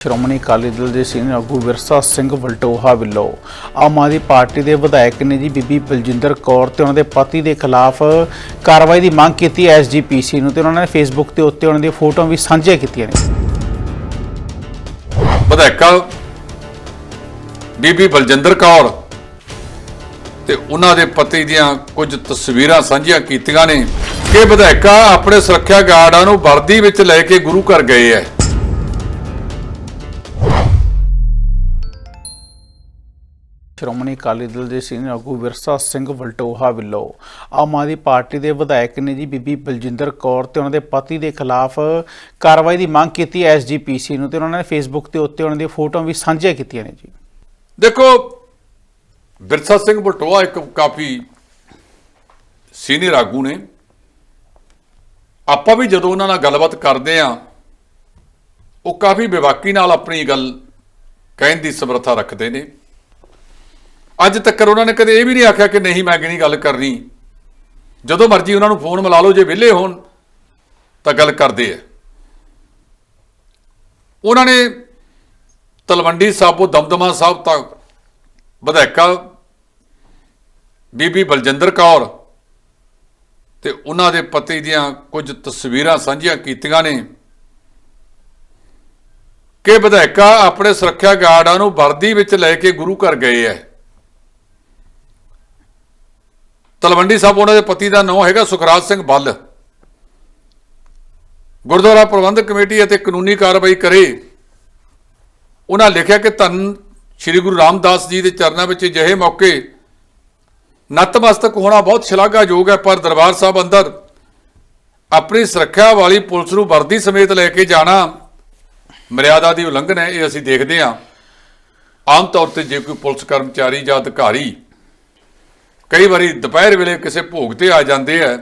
ਸ਼੍ਰੋਮਣੀ ਅਕਾਲੀ ਦਲ ਦੇ ਸੀਨੀਅਰ ਆਗੂ ਵਿਰਸਾ ਸਿੰਘ ਵਲਟੋਹਾ ਵੱਲੋਂ ਆਮ ਆਦਮੀ ਪਾਰਟੀ ਦੇ ਵਿਧਾਇਕ ਨੇ ਜੀ ਬੀਬੀ ਬਲਜਿੰਦਰ ਕੌਰ ਤੇ ਉਹਨਾਂ ਦੇ ਪਤੀ ਦੇ ਖਿਲਾਫ ਕਾਰਵਾਈ ਦੀ ਮੰਗ ਕੀਤੀ ਐਸਜੀਪੀਸੀ ਨੂੰ ਤੇ ਉਹਨਾਂ ਨੇ ਫੇਸਬੁੱਕ ਤੇ ਉੱਤੇ ਉਹਨਾਂ ਦੀਆਂ ਫੋਟੋਆਂ ਵੀ ਸਾਂਝੀਆਂ ਕੀਤੀਆਂ ਨੇ। ਵਿਧਾਇਕਾ ਬੀਬੀ ਬਲਜਿੰਦਰ ਕੌਰ ਤੇ ਉਹਨਾਂ ਦੇ ਪਤੀ ਦੀਆਂ ਕੁਝ ਤਸਵੀਰਾਂ ਸਾਂਝੀਆਂ ਕੀਤੀਆਂ ਨੇ ਕਿ ਵਿਧਾਇਕਾ ਆਪਣੇ ਸੁਰੱਖਿਆ ਗਾਰਡਾਂ ਨੂੰ ਵਰਦੀ ਵਿੱਚ ਲੈ ਕੇ ਗੁਰੂ ਘਰ ਗਏ ਐ ਸ਼੍ਰੋਮਣੀ ਅਕਾਲੀ ਦਲ ਦੇ ਸੀਨੀਅਰ ਆਗੂ ਵਿਰਸਾ ਸਿੰਘ ਵਲਟੋਹਾ ਵੱਲੋਂ ਆਮ ਆਦਮੀ ਪਾਰਟੀ ਦੇ ਵਿਧਾਇਕ ਨੇ ਜੀ ਬੀਬੀ ਬਲਜਿੰਦਰ ਕੌਰ ਤੇ ਉਹਨਾਂ ਦੇ ਪਤੀ ਦੇ ਖਿਲਾਫ ਕਾਰਵਾਈ ਦੀ ਮੰਗ ਕੀਤੀ ਐਸਜੀਪੀਸੀ ਨੂੰ ਤੇ ਉਹਨਾਂ ਨੇ ਫੇਸਬੁੱਕ ਤੇ ਉੱਤੇ ਉਹਨਾਂ ਦੀਆਂ ਫੋਟੋਆਂ ਵੀ ਸਾਂਝੀਆਂ ਕੀਤੀਆਂ ਨੇ ਜੀ। ਦੇਖੋ, ਵਿਰਸਾ ਸਿੰਘ ਵਲਟੋਹਾ ਇੱਕ ਕਾਫੀ ਸੀਨੀਅਰ ਆਗੂ ਨੇ। ਆਪਾਂ ਵੀ ਜਦੋਂ ਉਹਨਾਂ ਨਾਲ ਗੱਲਬਾਤ ਕਰਦੇ ਆ ਉਹ ਕਾਫੀ ਬੇਵਾਕੀ ਨਾਲ ਆਪਣੀ ਗੱਲ ਕਹਿਣ ਦੀ ਸਮਰੱਥਾ ਰੱਖਦੇ ਨੇ। ਅੱਜ ਤੱਕ ਉਹਨਾਂ ਨੇ ਕਦੇ ਇਹ ਵੀ ਨਹੀਂ ਆਖਿਆ ਕਿ ਨਹੀਂ ਮੈਂ ਨਹੀਂ ਗੱਲ ਕਰਨੀ। ਜਦੋਂ ਮਰਜ਼ੀ ਉਹਨਾਂ ਨੂੰ ਫੋਨ ਮਿਲਾ ਲਓ, ਜੇ ਵਿਹਲੇ ਹੋਣ, ਤਾਂ ਗੱਲ ਕਰਦੇ ਆ। ਉਹਨਾਂ ਨੇ ਤਲਵੰਡੀ ਸਾਬੋ ਦਮਦਮਾ ਸਾਹਿਬ ਤੱਕ ਵਿਧਾਇਕਾ ਬੀਬੀ ਬਲਜਿੰਦਰ ਕੌਰ ਤੇ ਉਹਨਾਂ ਦੇ ਪਤੀ ਦੀਆਂ ਕੁਝ ਤਸਵੀਰਾਂ ਸਾਂਝੀਆਂ ਕੀਤੀਆਂ ਨੇ ਕਿ ਵਿਧਾਇਕਾ ਆਪਣੇ ਸੁਰੱਖਿਆ ਗਾਰਡਾਂ ਨੂੰ ਵਰਦੀ ਵਿੱਚ ਲੈ ਕੇ ਗੁਰੂ ਘਰ ਗਏ ਐ ਤਲਵੰਡੀ ਸਾਹਿਬ, ਉਹਨਾਂ ਦੇ ਪਤੀ ਦਾ ਨਾਮ ਹੈਗਾ ਸੁਖਰਾਜ ਸਿੰਘ ਬੱਲ। ਗੁਰਦੁਆਰਾ ਪ੍ਰਬੰਧਕ ਕਮੇਟੀ ਅਤੇ ਕਾਨੂੰਨੀ ਕਾਰਵਾਈ ਕਰੇ। ਉਹਨਾਂ ਲਿਖਿਆ ਕਿ ਧੰਨ ਸ੍ਰੀ ਗੁਰੂ ਰਾਮਦਾਸ ਜੀ ਦੇ ਚਰਨਾਂ ਵਿੱਚ ਅਜਿਹੇ ਮੌਕੇ ਨਤਮਸਤਕ ਹੋਣਾ ਬਹੁਤ ਸ਼ਲਾਘਾਯੋਗ ਹੈ, ਪਰ ਦਰਬਾਰ ਸਾਹਿਬ ਅੰਦਰ ਆਪਣੀ ਸੁਰੱਖਿਆ ਵਾਲੀ ਪੁਲਿਸ ਨੂੰ ਵਰਦੀ ਸਮੇਤ ਲੈ ਕੇ ਜਾਣਾ ਮਰਿਆਦਾ ਦੀ ਉਲੰਘਣਾ ਹੈ, ਇਹ ਅਸੀਂ ਦੇਖਦੇ ਹਾਂ। ਆਮ ਤੌਰ ਤੇ ਜੇ ਕੋਈ ਪੁਲਿਸ ਕਰਮਚਾਰੀ ਜਾਂ ਅਧਿਕਾਰੀ ਕਈ ਵਾਰੀ ਦੁਪਹਿਰ ਵੇਲੇ ਕਿਸੇ ਭੋਗ ਤੇ ਆ ਜਾਂਦੇ ਆ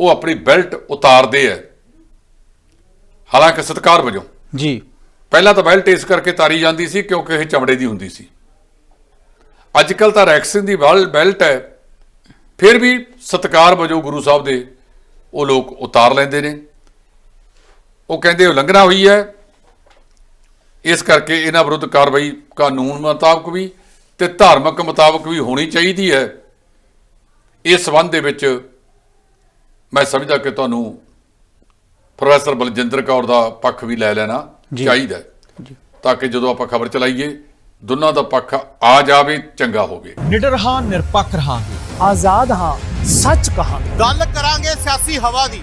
ਉਹ ਆਪਣੀ ਬੈਲਟ ਉਤਾਰਦੇ ਆ। ਹਾਲਾਂਕਿ ਸਤਿਕਾਰ ਵਜੋਂ। ਜੀ। ਪਹਿਲਾਂ ਤਾਂ ਬੈਲਟ ਇਸ ਕਰਕੇ ਤਾਰੀ ਜਾਂਦੀ ਸੀ ਕਿਉਂਕਿ ਇਹ ਚਮੜੇ ਦੀ ਹੁੰਦੀ ਸੀ। ਅੱਜ ਕੱਲ ਤਾਂ ਰੈਕਸਿਨ ਦੀ ਬੈਲ- ਬੈਲਟ ਹੈ। ਫਿਰ ਵੀ ਸਤਕਾਰ ਵਜੋਂ ਗੁਰੂ ਸਾਹਿਬ ਦੇ ਉਹ ਲੋਕ ਉਤਾਰ ਲੈਂਦੇ ਨੇ। ਉਹ ਕਹਿੰਦੇ ਉਲੰਘਣਾ ਹੋਈ ਹੈ। ਇਸ ਕਰਕੇ ਇਹਨਾਂ ਵਿਰੁੱਧ ਕਾਰਵਾਈ ਕਾਨੂੰਨ ਮੁਤਾਬਕ ਵੀ ਤੇ ਧਾਰਮਿਕ ਮੁਤਾਬਕ ਵੀ ਹੋਣੀ ਚਾਹੀਦੀ ਹੈ। ਇਸ ਸਬੰਧ ਦੇ ਵਿੱਚ ਮੈਂ ਸਮਝਦਾ ਕਿ ਤੁਹਾਨੂੰ ਪ੍ਰੋਫੈਸਰ ਬਲਜਿੰਦਰ ਕੌਰ ਦਾ ਪੱਖ ਵੀ ਲੈ ਲੈਣਾ। ਚਾਹੀਦਾ ਹੈ। ਤਾਂ ਕਿ ਜਦੋਂ ਆਪਾਂ ਖਬਰ ਚਲਾਈਏ ਦੋਨਾਂ ਦਾ ਪੱਖ ਆ ਜਾਵੇ ਚੰਗਾ ਹੋਵੇ। ਨਿਡਰ ਹਾਂ ਨਿਰਪੱਖ ਰਹਾਂਗੇ। ਆਜ਼ਾਦ ਹਾਂ ਸੱਚ ਕਹਾਂਗੇ। ਗੱਲ ਕਰਾਂਗੇ ਸਿਆਸੀ ਹਵਾ ਦੀ।